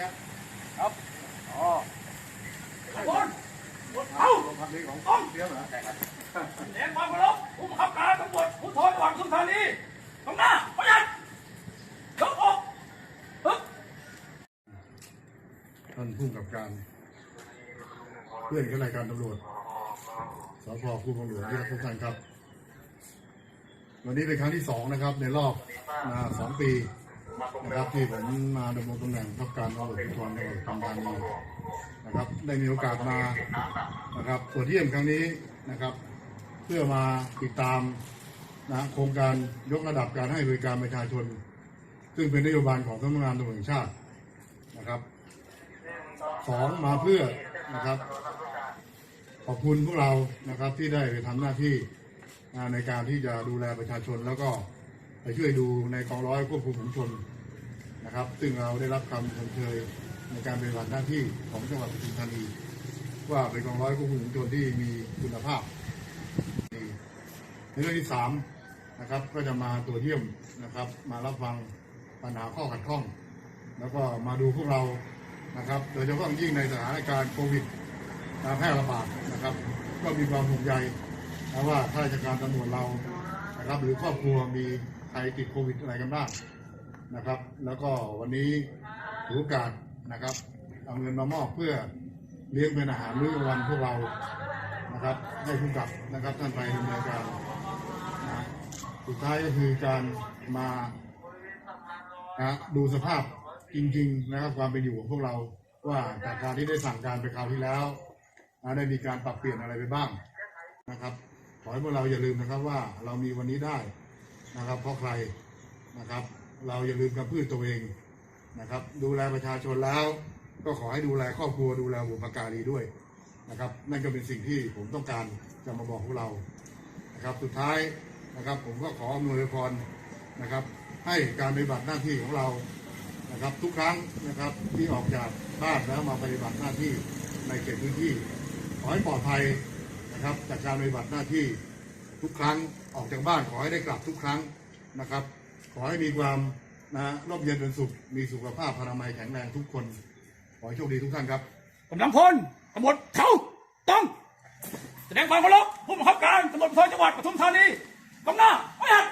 ดี๋ยวนี้ครับ ครับ อ๋อบนบนเอาโรงพักนี้ของเสียเหรอใช่ครับแสดงความเคารพผู้บังคับการตำรวจภูธรจังหวัดปทุมธานีตรงหน้าประหยัดยกอกปึ๊บท่านผู้กำกับการ เพื่อนข้ารายการตำรวจสพคูบังหลวงที่รักทุกท่านครับ วันนี้เป็นครั้งที่สองนะครับ ในรอบมาสองปี นะครับที่ผมมาดำรงตำแหน่งทัพการตำรวจภูธรจังหวัดปทุมธานีนะครับ ได้มีโอกาสมานะครับตรวจเยี่ยมครั้งนี้นะครับ เพื่อมาติดตามนะโครงการยกระดับการให้บริการประชาชน ซึ่งเป็นนโยบายของสำนักงานตำรวจแห่งชาตินะครับสองมาเพื่อนะครับ ขอบคุณพวกเรานะครับที่ได้ไปทำหน้าที่ในการที่จะดูแลประชาชนแล้วก็ไปช่วยดูในกองร้อยควบคุมฝูงชน นะครับซึ่งเราได้รับคำชมเชยในการปฏิบัติหน้าที่ของจังหวัดปทุมธานี ว่าเป็นกองร้อยควบคุมฝูงชนที่มีคุณภาพดีในเรื่องที่สามนะครับก็จะมาตรวจเยี่ยมนะครับ มารับฟังปัญหาข้อขัดข้อง แล้วก็มาดูพวกเรานะครับโดยเฉพาะอย่างยิ่งในสถานการณ์โควิดการแพร่ระบาดนะครับ ก็มีความห่วงใยนะว่าข้าราชการตำรวจเรานะครับ หรือครอบครัวมีใครติดโควิดอะไรกันบ้าง นะครับ แล้วก็วันนี้ถือโอกาสนะครับเอาเงินมามอบเพื่อเลี้ยงเป็นอาหารมื้อกลางวันพวกเรานะครับให้ผู้กำกับนะครับท่านไปดำเนินการนะสุดท้ายก็คือการมานะดูสภาพจริง ๆ นะครับ ความเป็นอยู่ของพวกเราว่าจากการที่ได้สั่งการไปคราวที่แล้วนะได้มีการปรับเปลี่ยนอะไรไปบ้างนะครับขอให้พวกเราอย่าลืมนะครับว่าเรามีวันนี้ได้นะครับ เพราะใครนะครับ เราอย่าลืมกำพืชตัวเองนะครับ ดูแลประชาชนแล้ว ก็ขอให้ดูแลครอบครัวดูแลบุพการีด้วยนะครับ นั่นก็เป็นสิ่งที่ผมต้องการจะมาบอกพวกเรานะครับสุดท้ายนะครับ ผมก็ขออำนวยพรนะครับ ให้การปฏิบัติหน้าที่ของเรานะครับ ทุกครั้งนะครับที่ออกจากบ้านแล้วมาปฏิบัติหน้าที่ในเขตพื้นที่ ขอให้ปลอดภัยนะครับจากการปฏิบัติหน้าที่ทุกครั้งออกจากบ้านขอให้ได้กลับทุกครั้งนะครับ ขอให้มีความนะร่มเย็นเป็นสุข มีสุขภาพพนามัยแข็งแรงทุกคน ขอให้โชคดีทุกท่านครับกำลังพลตำรวจเขาต้อง แสดงความเคารพผู้บังคับการตำรวจภูธรจังหวัดปทุมธานีตรงหน้าไม่หัด